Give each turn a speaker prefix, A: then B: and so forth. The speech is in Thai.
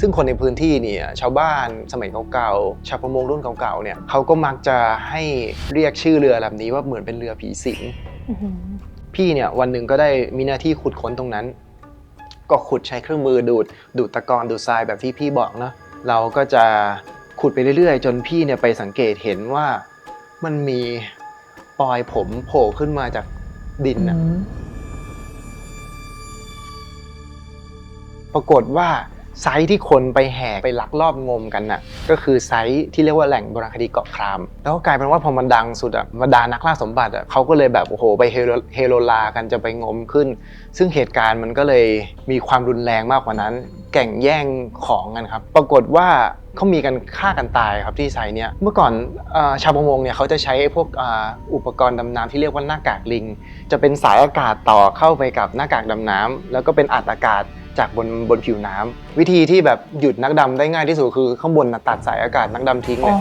A: ซึ่งคนในพื้นที่เนี่ยชาวบ้านสมัยเก่าๆชาวประมงรุ่นเก่าๆเนี่ยเขาก็มักจะให้เรียกชื่อเรือลำนี้ว่าเหมือนเป็นเรือผีสิง
B: อื้อหือ
A: พี่เนี่ยวันหนึ่งก็ได้มีหน้าที่ขุดค้นตรงนั้น ก็ขุดใช้เครื่องมือดูดดูดตะกอนดูดทรายแบบที่พี่บอกเนาะเราก็จะขุดไปเรื่อยๆ จนพี่เนี่ยไปสังเกตเห็นว่ามันมีปลอยผมโผล่ขึ้นมาจากดิน
B: อื
A: น่ะ
B: ม
A: ปรากฏว่า ไซต์ที่คนไปแห่ไปลักลอบงมกันน่ะก็คือไซต์ที่เรียกว่าแหล่งโบราณคดีเกาะคราม แล้วก็กลายเป็นว่าพอมันดังสุดอะบรรดานักล่าสมบัติอะเขาก็เลยแบบโอ้โหไปเฮโรลากันจะไปงมขึ้น ซึ่งเหตุการณ์มันก็เลยมีความรุนแรงมากกว่านั้น แก่งแย่งของกันครับ ปรากฏว่าเขามีกันฆ่ากันตายครับที่ไซต์เนี้ยเมื่อก่อนชาวประมงเนี่ยเขาจะใช้พวกอุปกรณ์ดำน้ำที่เรียกว่าหน้ากากลิง จะเป็นสายอากาศต่อเข้าไปกับหน้ากากดำน้ำแล้วก็เป็นอัดอากาศ จากบนบนผิวน้ำวิธีที่แบบหยุดนักดำได้ง่ายที่สุดคือข้างบนนะตัดสายอากาศนักดำทิ้งเลย